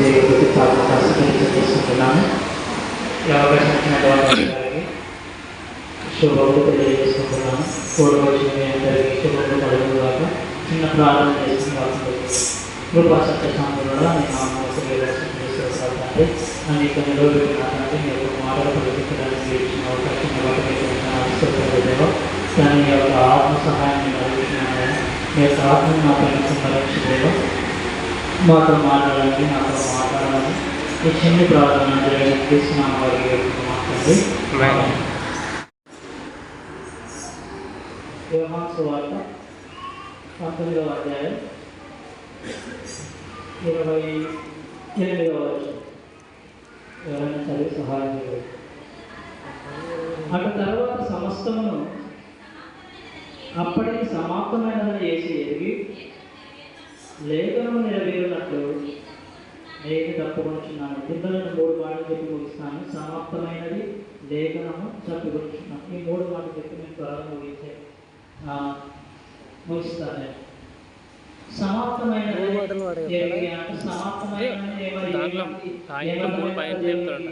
దేవుడికి ప్రార్థన చేసుకుంటున్నాను ఈ అవకాశం ఇచ్చిన గవర్నమెంట్ గారికి శుభములు తెలియజేసుకుంటున్నాను కోడి వచ్చిన మీ అందరికీ శుభములు కలుగుగాక చిన్న ప్రార్థన చేసుకుని కృపా సత్య సాంబులలో మీ నామకు వేలాడే అనేక నిలబెట్టినటువంటి మీ యొక్క మాటలు ప్రకటించడానికి మీరు ఇచ్చిన అవకాశం బట్టి మీకు ఆశిస్తున్నారో కానీ మీ యొక్క ఆత్మ సహాయాన్ని కలిగించిన మీ యొక్క ఆత్మను నా పైన సంరక్షిదేవో మాతో మాట్లాడాలి నాతో మాట్లాడాలి ఈ చిన్ని ప్రార్థన జరిగిన తీసుకున్నాను వారికి మాట్లాడి యోహాన్ సువార్త పంతొమ్మిదవ అధ్యాయం ఇరవై ఎనిమిదవ ఎవరైనా చదివి సహాయం అటు తర్వాత సమస్తమును అప్పటికి సమాప్తమైనదని చేసి ఎరిగి లేఖనము నెరవేరినట్లు నేను తప్పుకొచ్చున్నాను పిల్లలను మూడు మాటలు చెప్పి ముగిస్తాను. సమాప్తమైనది లేఖనము తప్పుకొచ్చున్నాను ఈ మూడు మాటలు చెప్పి నేను త్వరగా ముగించే ఆ, ముగిస్తాను. సమాప్తమైనది సమాప్తమైనది చెప్తాడంట.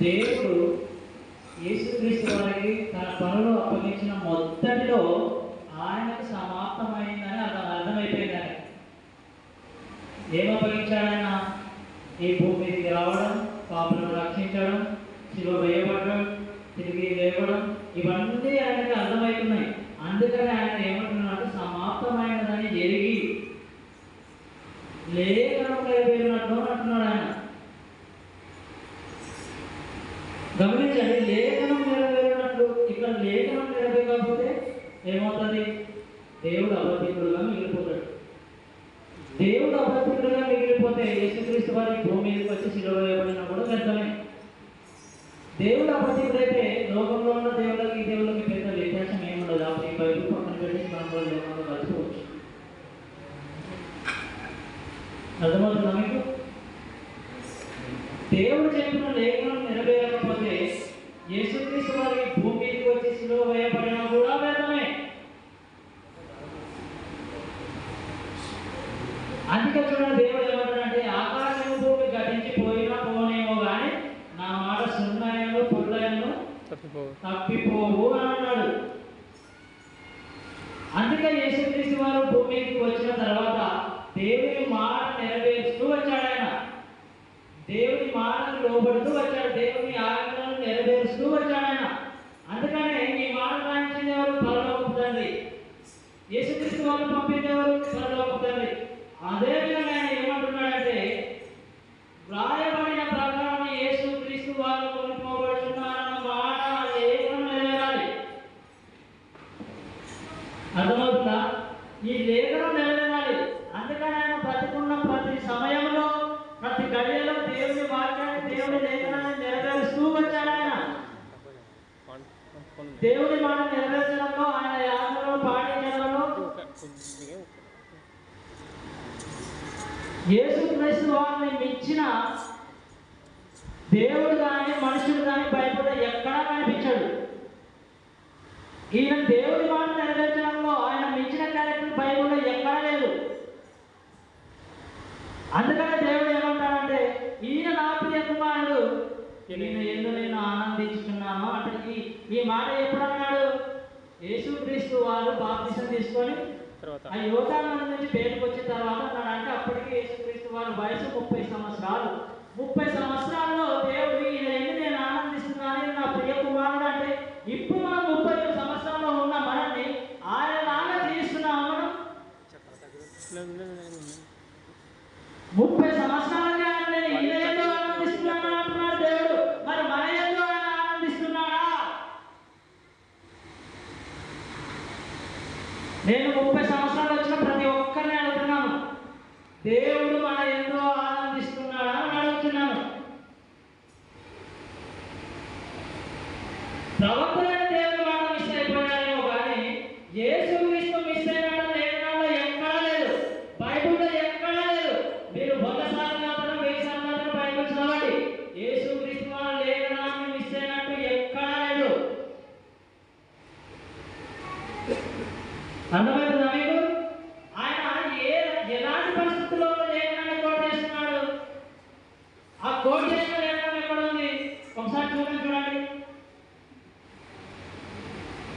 దేవుడు యేసుక్రీస్తు వారికి తన పనులు అప్పగించిన మొదటిలో ఆయనకు ఏం అప్పగించాడైనా ఈ భూమి మీదకి రావడం పాపలను రక్షించడం శివ వేయబడడం తిరిగి లేవడం ఇవన్నీ ఆయనకి అర్థమవుతున్నాయి. అందుకని ఆయన ఏమంటున్నాడు సమాప్తమైనదని జరిగి లేఖనం నెరవేరినట్లు అంటున్నాడు ఆయన. గమని లేఖనం నెరవేరినట్లు ఇక్కడ లేఖనం నెరవేరకపోతే ఏమవుతుంది దేవుడు అబద్ధికుడుగా మిగిలిపోతాడు దేవుడు అబద్ధికుడుగా మిగిలిపోతే యేసుక్రీస్తు వారి భూమి మీదకి వచ్చి శిలువ వేయబడినా కూడా వ్యర్థమే. దేవుడు అబద్ధికుడైతే లోకంలో ఉన్న దేవుళ్ళకి ఈ దేవుళ్ళకి పెద్ద వ్యత్యాసం ఏముండదు. ఆ ఈ బైబిల్ పక్కన పెట్టి మనం కూడా లోకంలో కలిసిపోవచ్చు అర్థమవుతుందా మీకు? దేవుడు చెప్పిన లేఖనం నెరవేరకపోతే యేసుక్రీస్తు వారి భూమి మీదకి వచ్చి శిలువ వేయబడిన కూడా వ్యర్థమే అందుకే చూడండి దేవుడు ఏమంటాడంటే ఆకాశము భూమి గతించి పోయినా పోనేమో కానీ నా మాట సున్నాయను పుల్లయను తప్పిపోవు తప్పిపోవు అని అన్నాడు అందుకే యేసుక్రీస్తు వారు భూమికి వచ్చిన తర్వాత దేవుని మాట నెరవేరుస్తూ వచ్చాడు ఆయన దేవుని మాటకు లోబడుతూ వచ్చాడు దేవుని ఆజ్ఞలను నెరవేరుస్తూ వచ్చాడు ఆయన అందుకనే ఈ మాట రాయించింది ఎవరు పరలోకపు తండ్రి యేసుక్రీస్తు వారు పంపించేవారు ఎవరు తండ్రి అదే విధంగా ఆయన ఏమంటున్నాడంటే వ్రాయబడిన ప్రకారం యేసుక్రీస్తు వారు కొనుక్కోబడుతున్నారన్న మాట లేఖనం నెరవేరాలి. అర్థమవుతుందా? ఈ లేఖనం నెరవేరాలి. అందుకని ఆయన బ్రతికున్న ప్రతి సమయంలో ప్రతి గడియలో దేవుని వాక్యాన్ని దేవుని లేఖనాన్ని నెరవేరుస్తూ వచ్చాడు ఆయన. దేవుని మాట నెరవేర్చడం యేసుక్రీస్తు వారిని మించిన దేవుడు కానీ మనుషుడు కానీ బైబిల్లో ఎక్కడా కనిపించాడు. ఈయన దేవుడి మాట నెరవేర్చడంలో ఆయన మించిన క్యారెక్టర్ బైబిల్లో ఎక్కడా లేదు. అందుకనే దేవుడు ఏమంటాడంటే ఈయన నా ప్రియ కుమారుడు ఈయన ఎందు నేను ఆనందించుకున్నాను అంటే ఈ మాట ఎప్పుడు అన్నాడు యేసుక్రీస్తు వారు బాప్తిసం తీసుకొని తర్వాత. ఆ యోగానం నుంచి బయటకు వచ్చిన తర్వాత అన్నాడు అంటే అప్పటికి యేసుక్రీస్తు వారి వయసు ముప్పై సంవత్సరాలు. ముప్పై సంవత్సరాల్లో దేవుడు ఈయన నేను ఆనందిస్తున్నాను నా ప్రియ కుమారుడు అంటే ఇప్పుడు మనం ముప్పై సంవత్సరాల్లో ఉన్న మనల్ని ఆయన లాగా జీవిస్తున్నాం మనం ముప్పై సంవత్సరాలకి ఆయన నేను ఈయన ఎందు ఆనందిస్తున్నాను అంటున్నాడు దేవుడు మరి మన ఎందు ఆయన ఆనందిస్తున్నాడా నేను ముప్పై సంవత్సరాలు వచ్చిన ప్రతి ఒక్కరిని అడుగుతున్నాను దేవుడు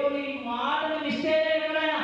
దేవుని మాటను మిస్ చేయలేదు ఎక్కడైనా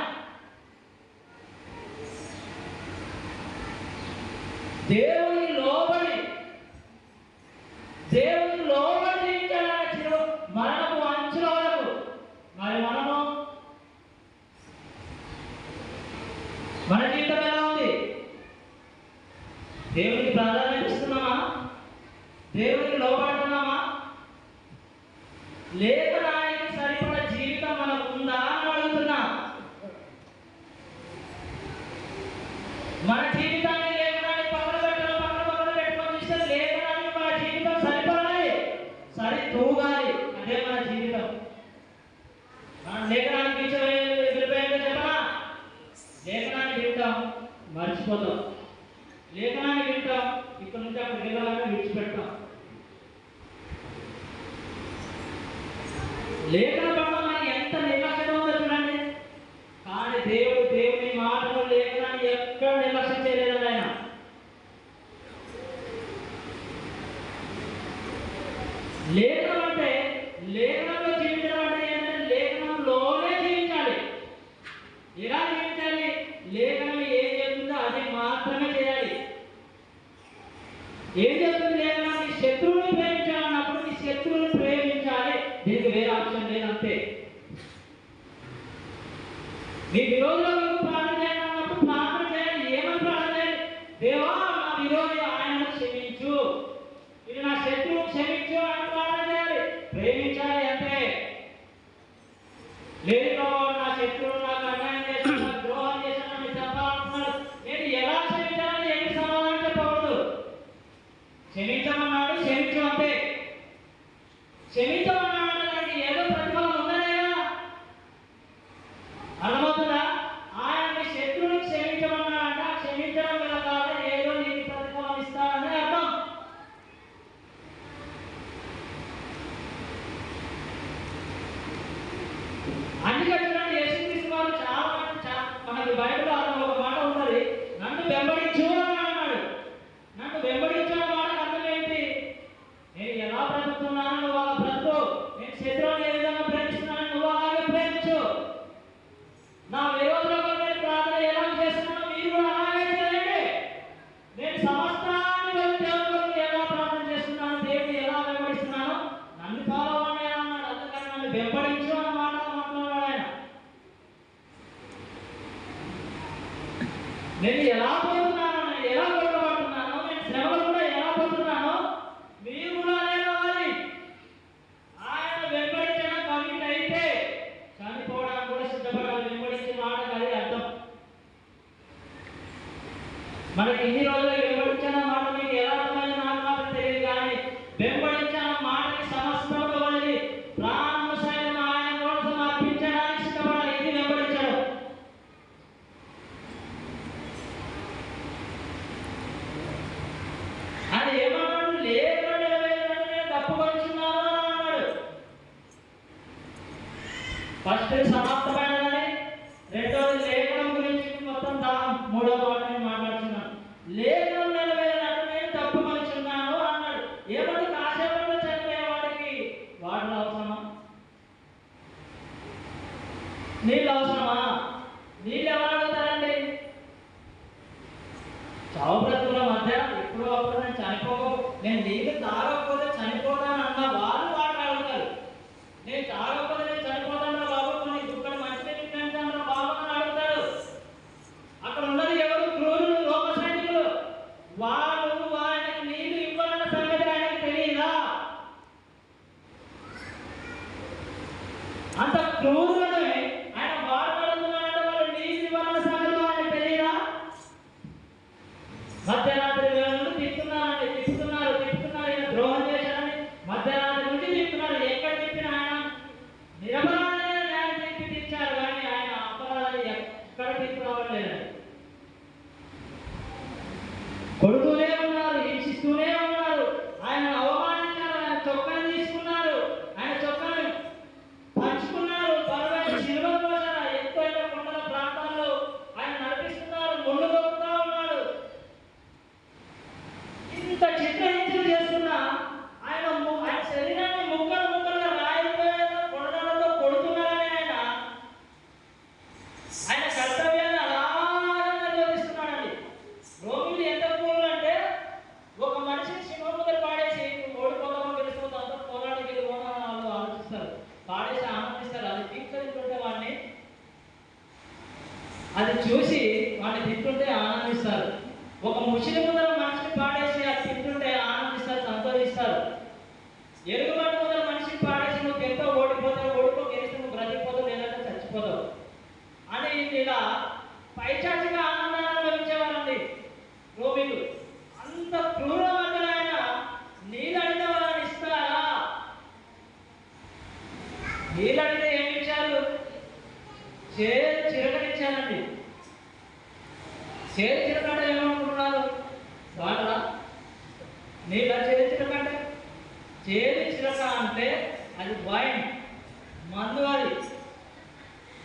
పొందాం లేఖనాన్ని వింటాం. నుంచి అక్కడికి వెళ్ళాలి అంతే నీకు రోజులో నీళ్ళు అడిగితే ఏమి ఇచ్చారు చేరు చిరకనిచ్చారండి చేరు చిరకంటే ఏమనుకుంటున్నారు? వాళ్ళ నీళ్ళ చేరు చిరకంటే చేరు చిరక అంటే అది వైన్ మందు అది.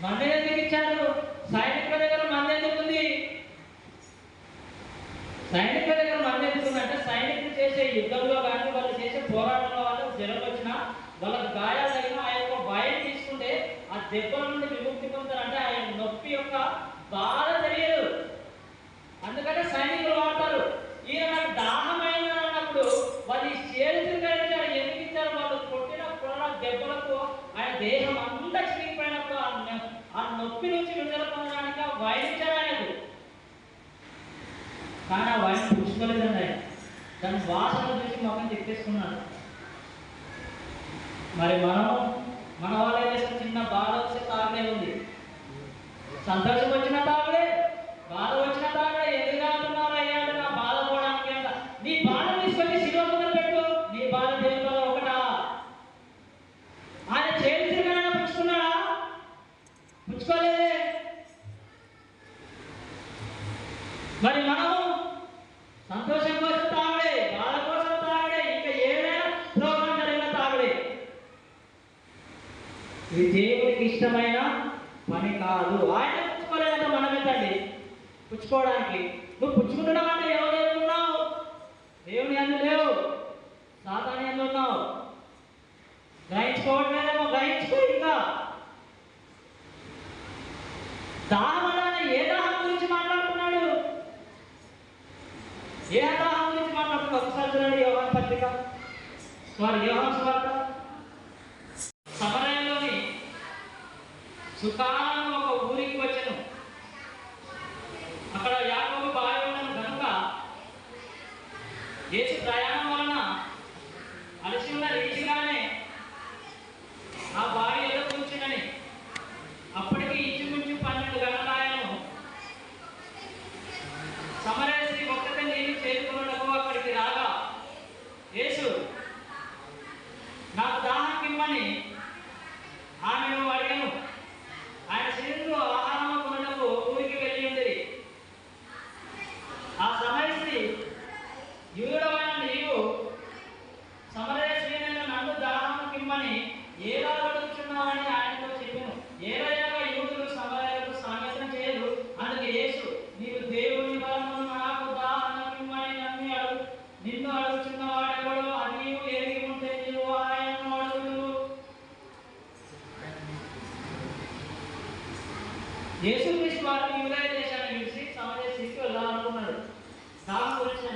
మందు ఎందుకు ఇచ్చారు? సైనికుల దగ్గర మందు ఎందుకు ఉంది? సైనికుల దగ్గర మంది ఎందుకుందంటే సైనికులు చేసే యుద్ధంలో కానీ వాళ్ళు చేసే పోరాటంలో వాళ్ళు జ్వరం వచ్చినా వాళ్ళకి గాయాలు తగిన వైర్ భయం తీసుకుంటే ఆ దెబ్బల నుండి విముక్తి పొందుతారంటే ఆయన నొప్పి యొక్క బాధ తెలియదు. అందుకంటే సైనికులు వాడతారు. ఈయన నాకు దాహమైన అన్నప్పుడు వాళ్ళు ఈ చేతులు కలిచారు ఎందుకు ఇచ్చారు వాళ్ళు కొట్టిన కొన దెబ్బలకు ఆయన దేహం అంతా చిరిగిపోయినప్పుడు ఆ నొప్పి నుంచి విడుదల పొందడానికి ఆ ఆయనకు. కానీ ఆ వైన్ పుచ్చుకోలేదండి ఆయన. దాని వాసన చూసి మొఖం తిప్పేసుకున్నాడు. మరి మనం మన వాళ్ళు చిన్న బాధ వస్తే తాగలే ఉంది. సంతోషం వచ్చిన తాగలే బాధ వచ్చిన తాగలే ఎందుకు అంటున్నారు అయ్యా నా బాధ పోవడానికి అంట. నీ బాధ తీసుకొని శిలో ముందర పెట్టు నీ బాధ దేవుడు ఒకటా? ఆయన చేతులుగా పుచ్చుకున్నాడా? పుచ్చుకోలేదే. మరి ఇది దేవునికి ఇష్టమైన పని కాదు. ఆయన పుచ్చుకోలేదంటే మనం ఏంటండి? పుచ్చుకోవడానికి. నువ్వు పుచ్చుకుంటున్నావు అంటే ఎవరు ఉన్నావు? దేవుని అందు లేవు? సాతాని అందు ఉన్నావు? గ్రహించుకోవట్లేదేమో గ్రహించుకో ఇంకా. దాహం అనగానే ఏ దాహం గురించి మాట్లాడుతున్నాడు? ఏ దాహం గురించి మాట్లాడుతున్నాడు? ఒకసారి చూడండి యోహాన్ పత్రిక. వారి యోహాన్ స్వార్థ సుతానం ఒక ఊరికి వచ్చాను. అక్కడ యాకోబు బావి ఉన్నది కనుక యేసు ప్రయాణం వలన అలసి ఉన్న రీతిగానే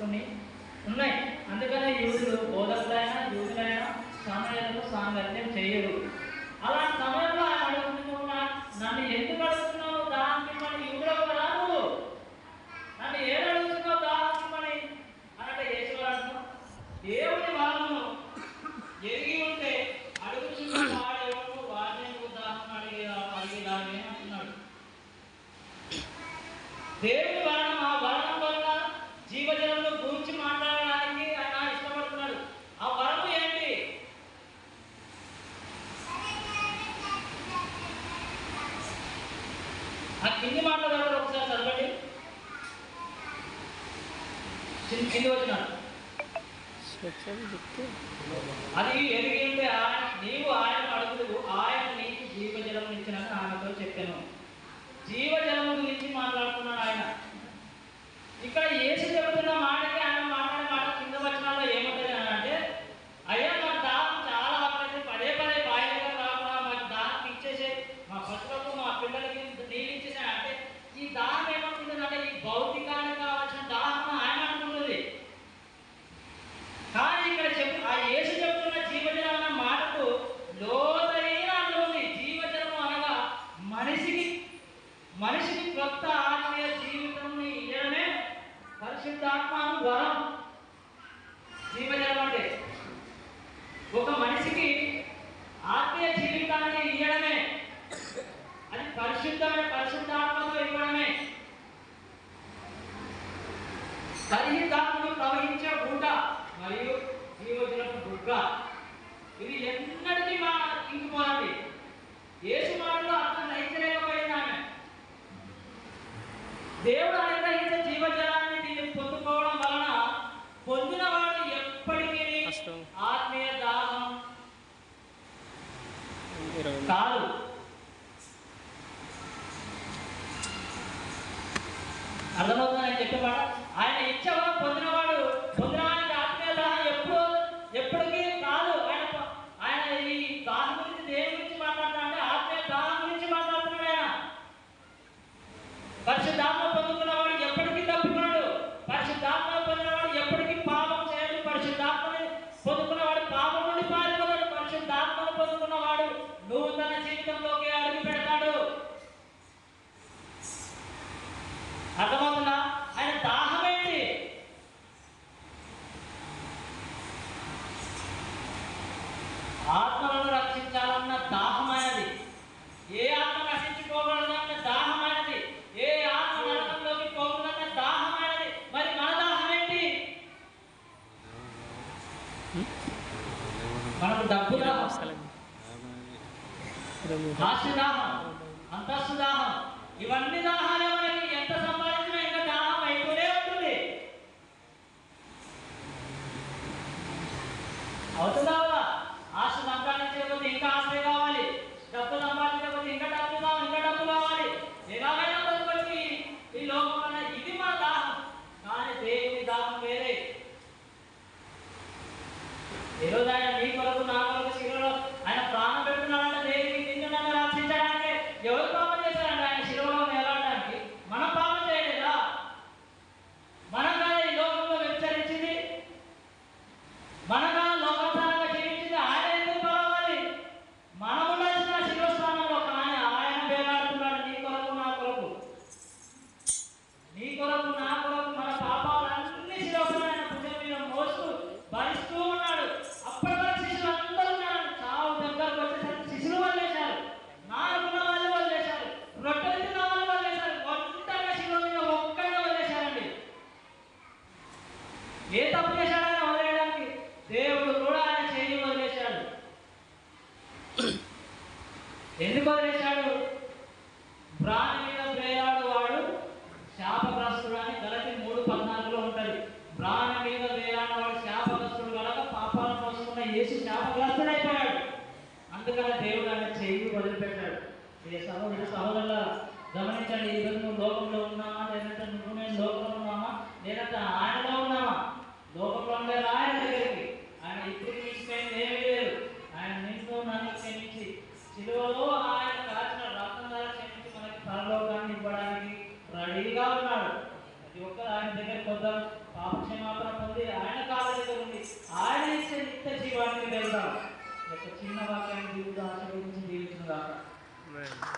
కొన్ని ఉన్నాయి. అందుకనే యూదులు బోధకులైనా యూదులైనా సమయంలో సాంగత్యం చేయరు. అలా సమయం ఇచ్చిన నాకు ఆమెతో చెప్పాను. జీవజలము గురించి మాట్లాడుతున్నాడు ఆయన మనకు డబ్బు అంతస్తు దాహం ఇవన్నీ దాహాలే మనకి. ఎంత సంపాదించినా ఇంకా దాహం అయిపోలే ఉంటుంది. అవుతుందా? పెట్టాడు వదిలిపెట్టాడు. ఏ సహోదరు సహోదరుల గమనించండి ఈరోజు నువ్వు లోకంలో ఉన్నావా? లేదంటే నువ్వు నేను లోకంలో ఉన్నావా? లేదంటే ఆయనలో ఉన్నావా? లోకంలో ఉండే ఆయన దగ్గరికి. ఆయన ఇప్పుడు తీసుకెళ్ళి ఏమీ లేదు. ఆయన నీతో నన్ను క్షమించి. శిలువలో ఆయన కాచిన రక్తం ద్వారా క్షమించి మనకి పరలోకాన్ని ఇవ్వడానికి రెడీగా ఉన్నాడు. ప్రతి ఒక్కరు ఆయన దగ్గర పొద్దాం పాపక్షమాపణ పొంది ఆయన కాళ్ళ దగ్గర ఉంది ఆయన ఇచ్చే నిత్య జీవానికి వెళ్దాం. చిన్న వాక్యాన్ని జీవితం ఆశీర్వదించి జీవించిన దాకా Amen.